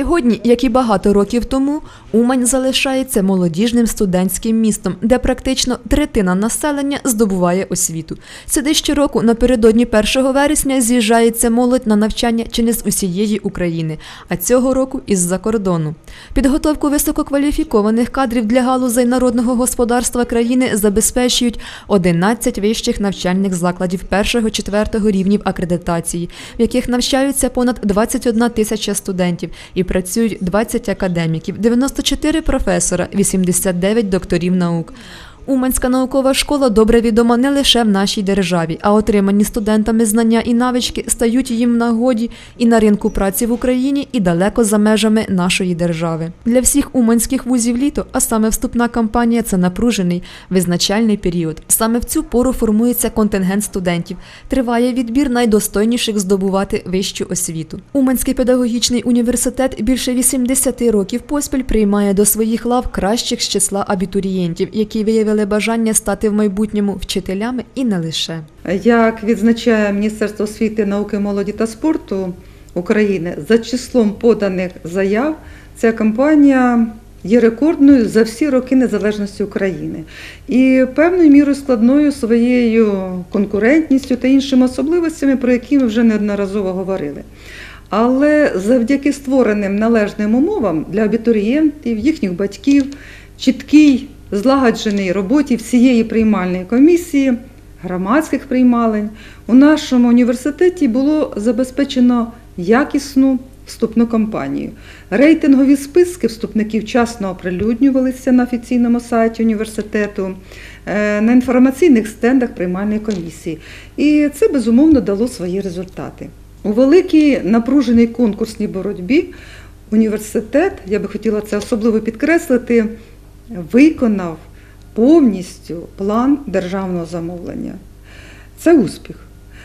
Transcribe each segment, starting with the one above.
Сьогодні, як і багато років тому, Умань залишається молодіжним студентським містом, де практично третина населення здобуває освіту. Сюди щороку напередодні 1 вересня з'їжджається молодь на навчання чи не з усієї України, а цього року із-за кордону. Підготовку висококваліфікованих кадрів для галузей народного господарства країни забезпечують 11 вищих навчальних закладів 1-4 рівнів акредитації, в яких навчаються понад 21 тисяча студентів і працюють 20 академіків, 94 професора, 89 докторів наук. Уманська наукова школа добре відома не лише в нашій державі, а отримані студентами знання і навички стають їм в нагоді і на ринку праці в Україні, і далеко за межами нашої держави. Для всіх уманських вузів літо, а саме вступна кампанія це напружений визначальний період. Саме в цю пору формується контингент студентів. Триває відбір найдостойніших здобувати вищу освіту. Уманський педагогічний університет більше 80 років поспіль приймає до своїх лав кращих з числа абітурієнтів, які виявили бажання стати в майбутньому вчителями і не лише. Як відзначає Міністерство освіти, науки, молоді та спорту України, за числом поданих заяв ця кампанія є рекордною за всі роки незалежності України і певною мірою складною своєю конкурентністю та іншими особливостями, про які ми вже неодноразово говорили. Але завдяки створеним належним умовам для абітурієнтів, їхніх батьків, чіткій злагодженій роботі всієї приймальної комісії, громадських приймалень, у нашому університеті було забезпечено якісну вступну кампанію. Рейтингові списки вступників вчасно оприлюднювалися на офіційному сайті університету, е, на інформаційних стендах приймальної комісії. І це безумовно дало свої результати. У великій напруженій конкурсній боротьбі університет, я би хотіла це особливо підкреслити, виконав повністю план державного замовлення. Це успіх.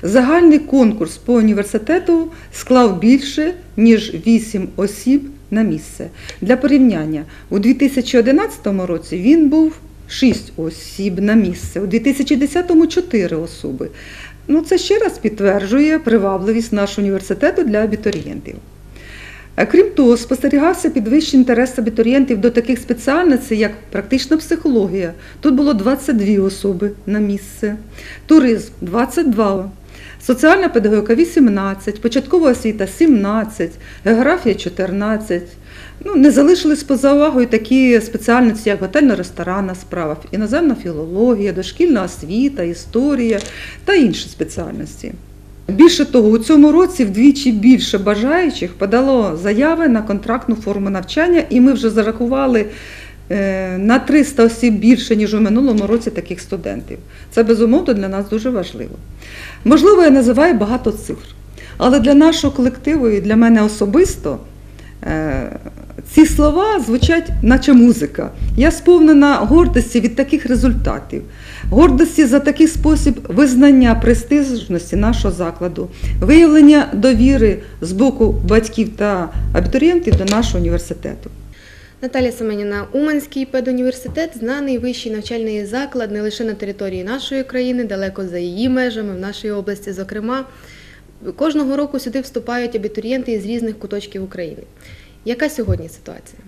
Загальний конкурс по університету склав більше, ніж 8 осіб на місце. Для порівняння, у 2011 році він був 6 осіб на місце, у 2010 – 4 особи. Ну, це ще раз підтверджує привабливість нашого університету для абітурієнтів. А Крім того, спостерігався підвищений інтерес абітурієнтів до таких спеціальностей, як практична психологія. Тут було 22 особи на місце, туризм 22, соціальна педагогіка 18, початкова освіта 17, географія 14. Ну, не залишились поза увагою такі спеціальності, як готельно-ресторанна справа, іноземна філологія, дошкільна освіта, історія та інші спеціальності. Більше того, у цьому році вдвічі більше бажаючих подало заяви на контрактну форму навчання, і ми вже зарахували е, на 300 осіб більше, ніж у минулому році таких студентів. Це безумовно для нас дуже важливо. Можливо, я називаю багато цифр, але для нашого колективу і для мене особисто е, ці слова звучать, наче музика. Я сповнена гордості від таких результатів, гордості за такий спосіб визнання престижності нашого закладу, виявлення довіри з боку батьків та абітурієнтів до нашого університету. Наталія Семеніна, Уманський педуніверситет знаний вищий навчальний заклад не лише на території нашої країни, далеко за її межами, в нашій області, зокрема. Кожного року сюди вступають абітурієнти з різних куточків України. Яка сьогодні ситуація?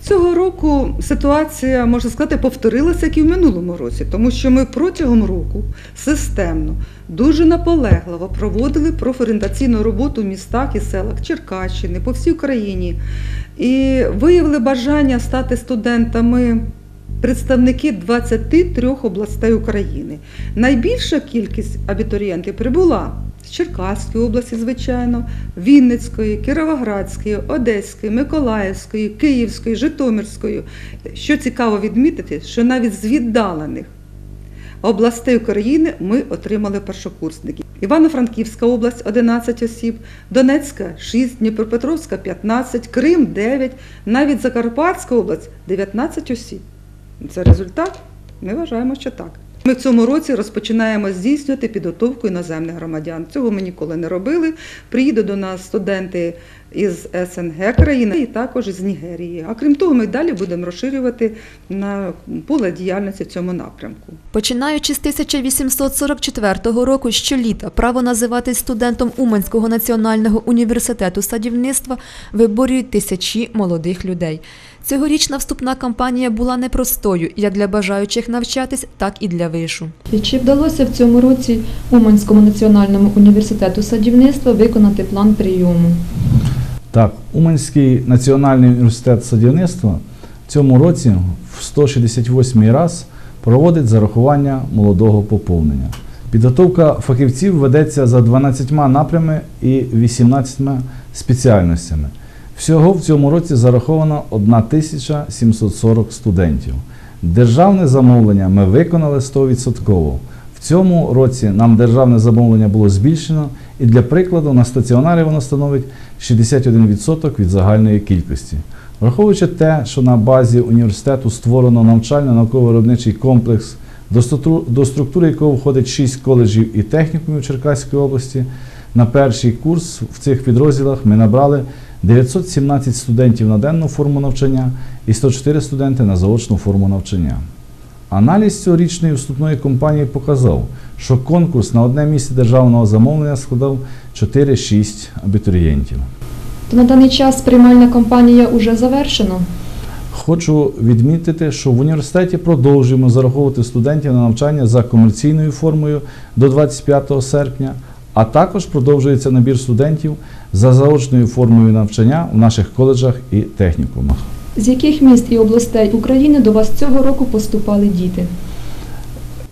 Цього року ситуація, можна сказати, повторилася, як і в минулому році, тому що ми протягом року системно, дуже наполегливо проводили профорієнтаційну роботу в містах і селах Черкащини, по всій Україні. І виявили бажання стати студентами представники 23 областей України. Найбільша кількість абітурієнтів прибула з Черкаської області, звичайно, Вінницької, Кіровоградської, Одеської, Миколаївської, Київської, Житомирської. Що цікаво відмітити, що навіть з віддалених областей України ми отримали першокурсників. Івано-Франківська область 11 осіб, Донецька 6, Дніпропетровська 15, Крим 9, навіть Закарпатська область 19 осіб. Це результат? Ми вважаємо, що так. Ми в цьому році розпочинаємо здійснювати підготовку іноземних громадян. Цього ми ніколи не робили. Приїдуть до нас студенти із СНГ країни і також з Нігерії. А крім того, ми далі будемо розширювати на поле діяльності в цьому напрямку. Починаючи з 1844 року, щоліта право називатись студентом Уманського національного університету садівництва виборюють тисячі молодих людей. Цьогорічна вступна кампанія була непростою як для бажаючих навчатись, так і для вишу. Чи вдалося в цьому році Уманському національному університету садівництва виконати план прийому? Так, Уманський національний університет садівництва в цьому році в 168 раз проводить зарахування молодого поповнення. Підготовка фахівців ведеться за 12 напрямами і 18 спеціальностями. Всього в цьому році зараховано 1740 студентів. Державне замовлення ми виконали 100%. В цьому році нам державне замовлення було збільшено, і для прикладу на стаціонарі воно становить 61% від загальної кількості. Враховуючи те, що на базі університету створено навчально-науково-виробничий комплекс, до структури якого входить 6 коледжів і технікумів Черкаської області, на перший курс в цих підрозділах ми набрали 917 студентів на денну форму навчання і 104 студенти на заочну форму навчання. Аналіз цьогорічної вступної кампанії показав, що конкурс на одне місце державного замовлення складав 4-6 абітурієнтів. То на даний час приймальна кампанія уже завершена. Хочу відмітити, що в університеті продовжуємо зараховувати студентів на навчання за комерційною формою до 25 серпня, а також продовжується набір студентів за заочною формою навчання в наших коледжах і технікумах. З яких міст і областей України до вас цього року поступали діти?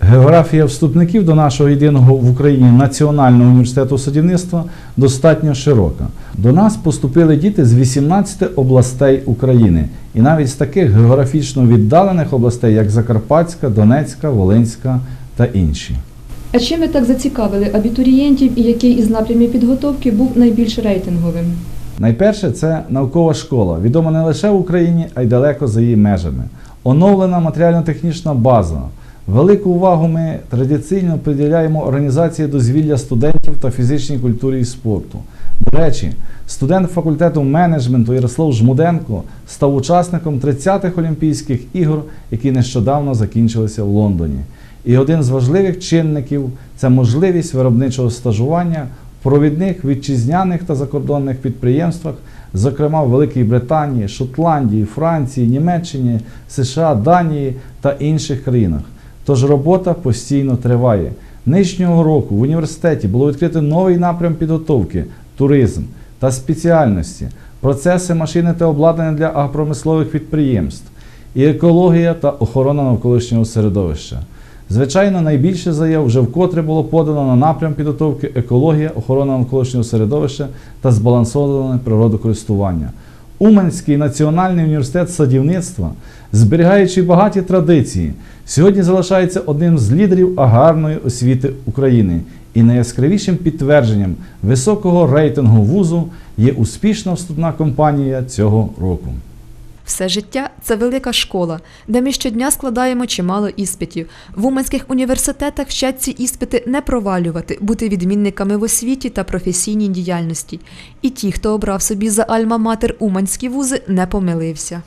Географія вступників до нашого єдиного в Україні Національного університету садівництва достатньо широка. До нас поступили діти з 18 областей України, і навіть з таких географічно віддалених областей, як Закарпатська, Донецька, Волинська та інші. А чим ви так зацікавили абітурієнтів і який із напрямів підготовки був найбільш рейтинговим? Найперше це наукова школа, відома не лише в Україні, а й далеко за її межами. Оновлена матеріально-технічна база. Велику увагу ми традиційно приділяємо організації дозвілля студентів та фізичній культурі і спорту. До речі, студент факультету менеджменту Ярослав Жмуденко став учасником 30-х Олімпійських ігор, які нещодавно закінчилися в Лондоні. І один з важливих чинників це можливість виробничого стажування в провідних вітчизняних та закордонних підприємствах, зокрема в Великій Британії, Шотландії, Франції, Німеччині, США, Данії та інших країнах. Тож робота постійно триває. Нинішнього року в університеті було відкрито новий напрям підготовки туризм та спеціальності, процеси машини та обладнання для агропромислових підприємств, і екологія та охорона навколишнього середовища. Звичайно, найбільше заяв вже вкотре було подано на напрям підготовки екологія, охорона навколишнього середовища та збалансоване природокористування. Уманський національний університет садівництва, зберігаючи багаті традиції, сьогодні залишається одним з лідерів аграрної освіти України. І найяскравішим підтвердженням високого рейтингу вузу є успішна вступна кампанія цього року. Все життя це велика школа, де ми щодня складаємо чимало іспитів. В уманських університетах вчать ці іспити не провалювати, бути відмінниками в освіті та професійній діяльності. І ті, хто обрав собі за альма-матер уманські вузи, не помилився.